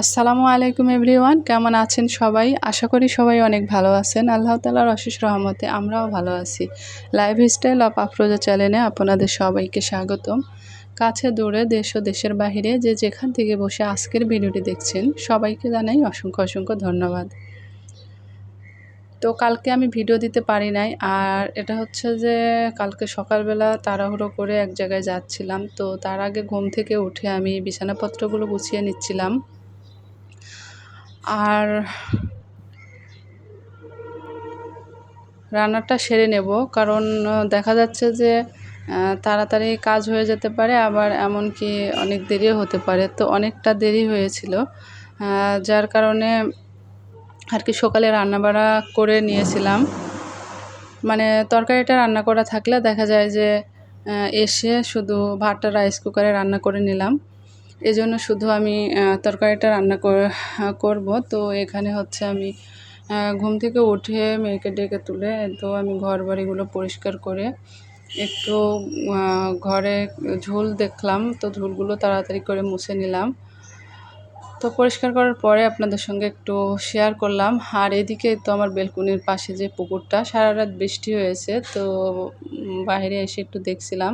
আসসালামু আলাইকুম এভরিওয়ান, কেমন আছেন সবাই? আশা করি সবাই অনেক ভালো আছেন। আল্লাহ তালার অশেষ রহমতে আমরাও ভালো আছি। লাইফ স্টাইল অফ আফরোজা চ্যানেলে আপনাদের সবাইকে স্বাগতম। কাছে দূরে দেশ ও দেশের বাহিরে যে যেখান থেকে বসে আজকের ভিডিওটি দেখছেন, সবাইকে জানাই অসংখ্য অসংখ্য ধন্যবাদ। তো কালকে আমি ভিডিও দিতে পারি নাই, আর এটা হচ্ছে যে কালকে সকালবেলা তাড়াহুড়ো করে এক জায়গায় যাচ্ছিলাম। তো তার আগে ঘুম থেকে উঠে আমি বিছানাপত্রগুলো গুছিয়ে নিচ্ছিলাম। আর রান্নাটা সেরে নেব, কারণ দেখা যাচ্ছে যে তাড়াতাড়ি কাজ হয়ে যেতে পারে, আবার এমনকি অনেক দেরিও হতে পারে। তো অনেকটা দেরি হয়েছিল যার কারণে আর কি সকালে রান্না রান্নাবাড়া করে নিয়েছিলাম। মানে তরকারিটা রান্না করা থাকলে দেখা যায় যে এসে শুধু ভাতটা রাইস কুকারে রান্না করে নিলাম। এজন্য শুধু আমি তরকারিটা রান্না করব। তো এখানে হচ্ছে আমি ঘুম থেকে উঠে মেয়েকে ডেকে তুলে, তো আমি ঘর বাড়িগুলো পরিষ্কার করে একটু ঘরে ঝুল দেখলাম, তো ঝুলগুলো তাড়াতাড়ি করে মুছে নিলাম। তো পরিষ্কার করার পরে আপনাদের সঙ্গে একটু শেয়ার করলাম। আর এদিকে তো আমার বেলকুনির পাশে যে পুকুরটা সারা রাত বৃষ্টি হয়েছে, তো বাইরে এসে একটু দেখছিলাম।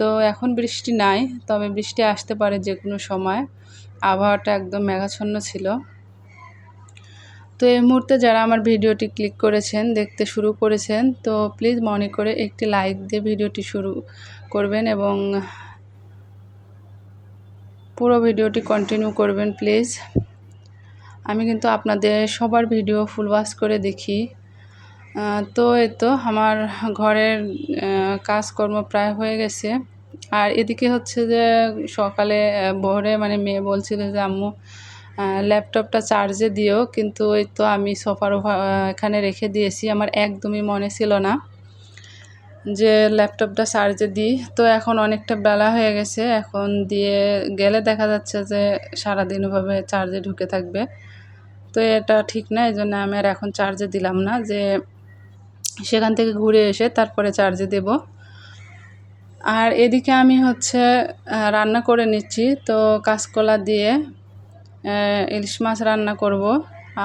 তো এখন বৃষ্টি নাই, তবে বৃষ্টি আসতে পারে যে কোনো সময়। আবহাওয়াটা একদম মেঘাচ্ছন্ন ছিল। তো এই মুহূর্তে যারা আমার ভিডিওটি ক্লিক করেছেন, দেখতে শুরু করেছেন, তো প্লিজ মনে করে একটি লাইক দিয়ে ভিডিওটি শুরু করবেন এবং পুরো ভিডিওটি কন্টিনিউ করবেন প্লিজ। আমি কিন্তু আপনাদের সবার ভিডিও ফুল ওয়াশ করে দেখি। তো এই তো আমার ঘরের কাজকর্ম প্রায় হয়ে গেছে। আর এদিকে হচ্ছে যে সকালে ভোরে মানে মেয়ে বলছিল যে, আম্মু ল্যাপটপটা চার্জে দিও। কিন্তু ওই তো আমি সোফার এখানে রেখে দিয়েছি। আমার একদমই মনে ছিল না যে ল্যাপটপটা চার্জে দিই। তো এখন অনেকটা বেলা হয়ে গেছে। এখন দিয়ে গেলে দেখা যাচ্ছে যে সারাদিন ওভাবে চার্জে ঢুকে থাকবে। তো এটা ঠিক না এই জন্য আমি আর এখন চার্জে দিলাম না যে সেখান থেকে ঘুরে এসে তারপরে চার্জে দেব। আর এদিকে আমি হচ্ছে রান্না করে নিচ্ছি। তো কাঁচকলা দিয়ে ইলিশ মাছ রান্না করব।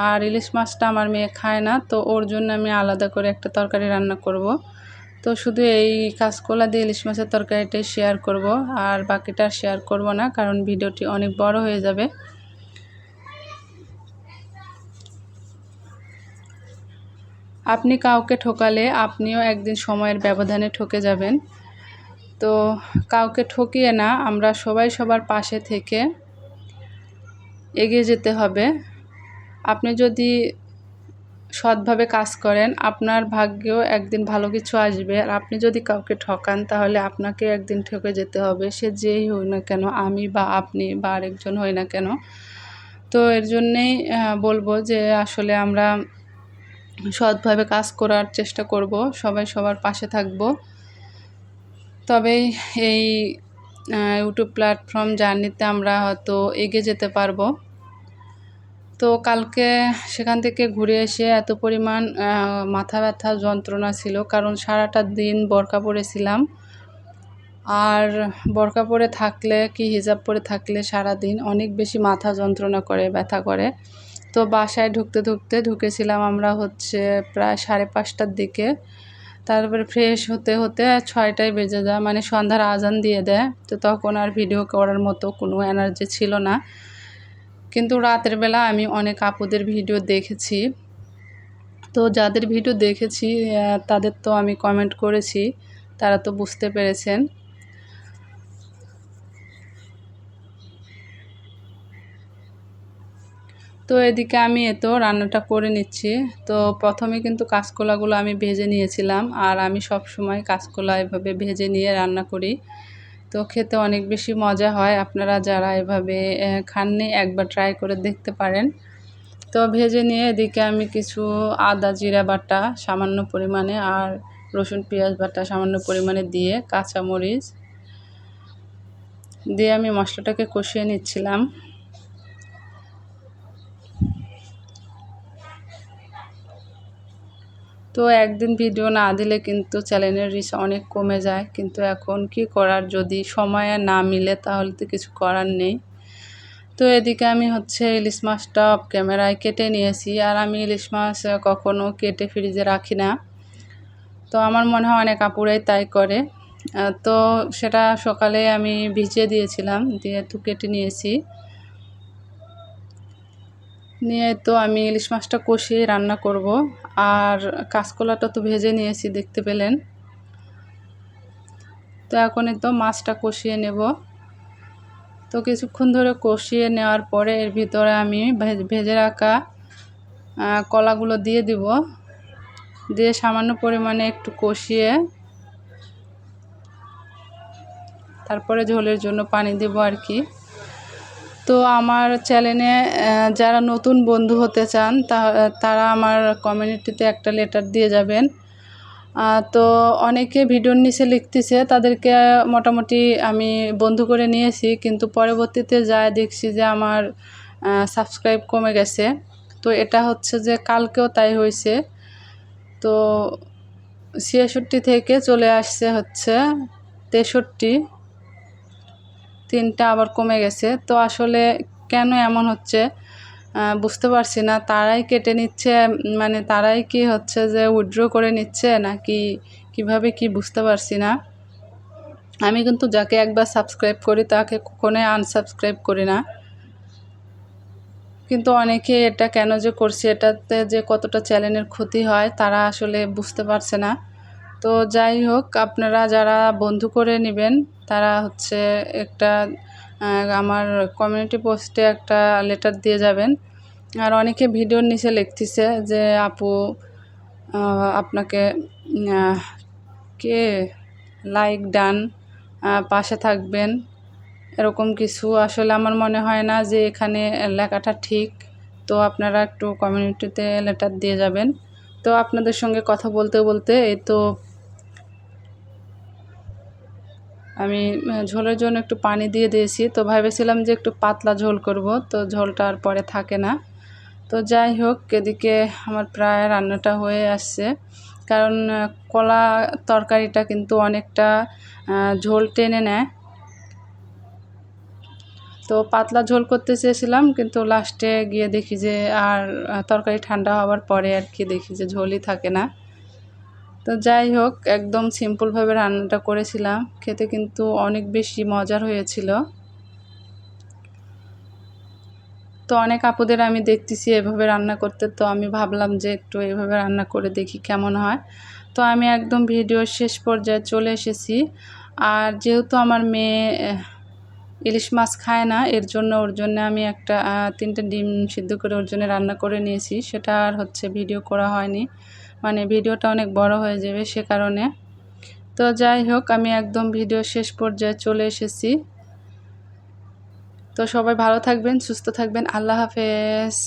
আর ইলিশ মাছটা আমার মেয়ে খায় না, তো ওর জন্য আমি আলাদা করে একটা তরকারি রান্না করব। তো শুধু এই কাঁচকলা দিয়ে ইলিশ মাছের তরকারিটাই শেয়ার করব, আর বাকিটা শেয়ার করব না, কারণ ভিডিওটি অনেক বড় হয়ে যাবে। আপনি কাউকে ঠকালে আপনিও একদিন সময়ের ব্যবধানে ঠকে যাবেন। তো কাউকে ঠকিয়ে না, আমরা সবাই সবার পাশে থেকে এগিয়ে যেতে হবে। আপনি যদি সৎভাবে কাজ করেন, আপনার ভাগ্যেও একদিন ভালো কিছু আসবে। আর আপনি যদি কাউকে ঠকান, তাহলে আপনাকে একদিন ঠকে যেতে হবে। সে যেই হই না কেন, আমি বা আপনি বা আরেকজন হই না কেন। তো এর জন্যেই বলব যে আসলে আমরা সৎভাবে কাজ করার চেষ্টা করব, সবাই সবার পাশে থাকব। তবেই এই ইউটিউব প্ল্যাটফর্ম জার্নিতে আমরা হয়তো এগিয়ে যেতে পারব। তো কালকে সেখান থেকে ঘুরে এসে এত পরিমাণ মাথা ব্যথা, যন্ত্রণা ছিল, কারণ সারাটা দিন বরকা পরেছিলাম। আর বরকা পরে থাকলে কি হিজাব পরে থাকলে সারা দিন অনেক বেশি মাথা যন্ত্রণা করে, ব্যথা করে। তো বাসায় ঢুকতে ঢুকতে ঢুকেছিলাম আমরা হচ্ছে প্রায় সাড়ে পাঁচটার দিকে। তারপরে ফ্রেশ হতে হতে ছয়টায় বেজে যায় মানে সন্ধ্যার আজান দিয়ে দেয়। তো তখন আর ভিডিও করার মতো কোনো এনার্জি ছিল না। কিন্তু রাতের বেলা আমি অনেক আপুদের ভিডিও দেখেছি। তো যাদের ভিডিও দেখেছি তাদের তো আমি কমেন্ট করেছি, তারা তো বুঝতে পেরেছেন। তো এদিকে আমি এতো রান্নাটা করে নিচ্ছি। তো প্রথমে কিন্তু কাঁচকলাগুলো আমি ভেজে নিয়েছিলাম আর আমি সব সময় কাঁচকলা এভাবে ভেজে নিয়ে রান্না করি। তো খেতে অনেক বেশি মজা হয়। আপনারা যারা এভাবে খাননি একবার ট্রাই করে দেখতে পারেন। তো ভেজে নিয়ে এদিকে আমি কিছু আদা জিরা বাটা সামান্য পরিমাণে আর রসুন পেঁয়াজ বাটা সামান্য পরিমাণে দিয়ে কাঁচামরিচ দিয়ে আমি মশলাটাকে কষিয়ে নিচ্ছিলাম। তো একদিন ভিডিও না দিলে কিন্তু চ্যানেলের রিচ অনেক কমে যায়। কিন্তু এখন কি করার? যদি সময় না মিলে তাহলে তো কিছু করার নেই। তো এদিকে আমি হচ্ছে ইলিশ মাছটা অফ ক্যামেরায় কেটে নিয়েছি। আর আমি ইলিশ মাছ কখনও কেটে ফ্রিজে রাখি না। তো আমার মনে হয় অনেক আপুরাই তাই করে। তো সেটা সকালে আমি ভিজিয়ে দিয়েছিলাম। দিয়ে তো কেটে নিয়েছি। নিয়ে তো আমি ইলিশ মাছটা কষিয়ে রান্না করব। আর কাঁচকলাটা তো ভেজে নিয়েছি, দেখতে পেলেন। তো এখন তো মাছটা কষিয়ে নেব। তো কিছুক্ষণ ধরে কষিয়ে নেওয়ার পরে এর ভিতরে আমি ভেজে রাখা কলাগুলো দিয়ে দিব। দিয়ে সামান্য পরিমাণে একটু কষিয়ে তারপরে ঝোলের জন্য পানি দেবো আর কি। তো আমার চ্যানেলে যারা নতুন বন্ধু হতে চান তারা আমার কমিউনিটিতে একটা লেটার দিয়ে যাবেন। তো অনেকে ভিডিওর নিচে লিখতেছে, তাদেরকে মোটামুটি আমি বন্ধু করে নিয়েছি, কিন্তু পরবর্তীতে যায় দেখছি যে আমার সাবস্ক্রাইব কমে গেছে। তো এটা হচ্ছে যে কালকেও তাই হয়েছে। তো ছিয়াষট্টি থেকে চলে আসছে হচ্ছে তেষট্টি। তিনটা আবার কমে গেছে। তো আসলে কেন এমন হচ্ছে বুঝতে পারছি না। তারাই কেটে নিচ্ছে মানে তারাই কি হচ্ছে যে উইথড্র করে নিচ্ছে নাকি কীভাবে কি বুঝতে পারছি না। আমি কিন্তু যাকে একবার সাবস্ক্রাইব করি তাকে কখনোই আনসাবস্ক্রাইব করি না। কিন্তু অনেকে এটা কেন যে করছে, এটাতে যে কতটা চ্যানেলের ক্ষতি হয় তারা আসলে বুঝতে পারছে না। তো যাই হোক, আপনারা যারা বন্ধু করে নেবেন, তারা হচ্ছে একটা আমার কমিউনিটি পোস্টে একটা লেটার দিয়ে যাবেন। আর অনেকে ভিডিওর নিচে লিখতেছে যে, আপু আপনাকে কে লাইক ডান পাশে থাকবেন? এরকম কিছু। আসলে আমার মনে হয় না যে এখানে লেখাটা ঠিক। তো আপনারা একটু কমিউনিটিতে লেটার দিয়ে যাবেন। তো আপনাদের সঙ্গে কথা বলতে বলতে এই তো আমি ঝোলের জন্য একটু পানি দিয়ে দিয়েছি। তো ভেবেছিলাম যে একটু পাতলা ঝোল করব, তো ঝোলটা আর পরে থাকে না। তো যাই হোক, এদিকে আমার প্রায় রান্নাটা হয়ে আসছে। কারণ কলা তরকারিটা কিন্তু অনেকটা ঝোল টেনে নেয়। তো পাতলা ঝোল করতে চেয়েছিলাম, কিন্তু লাস্টে গিয়ে দেখি যে আর তরকারি ঠান্ডা হওয়ার পরে আর কি দেখি যে ঝোলই থাকে না। তো যাই হোক, একদম সিম্পলভাবে রান্নাটা করেছিলাম। খেতে কিন্তু অনেক বেশি মজার হয়েছিল। তো অনেক আপুদের আমি দেখতেছি এভাবে রান্না করতে, তো আমি ভাবলাম যে একটু এভাবে রান্না করে দেখি কেমন হয়। তো আমি একদম ভিডিওর শেষ পর্যায়ে চলে এসেছি। আর যেহেতু আমার মেয়ে ইলিশ মাছ খায় না, এর জন্য ওর জন্য আমি একটা তিনটে ডিম সিদ্ধ করে ওর জন্য রান্না করে নিয়েছি। সেটা আর হচ্ছে ভিডিও করা হয়নি। মানে ভিডিওটা অনেক বড় হয়ে যাবে সে কারণে। তো যাই হোক, আমি একদম ভিডিও শেষ পর্যায়ে চলে এসেছি। তো সবাই ভালো থাকবেন, সুস্থ থাকবেন, আল্লাহ হাফেজ।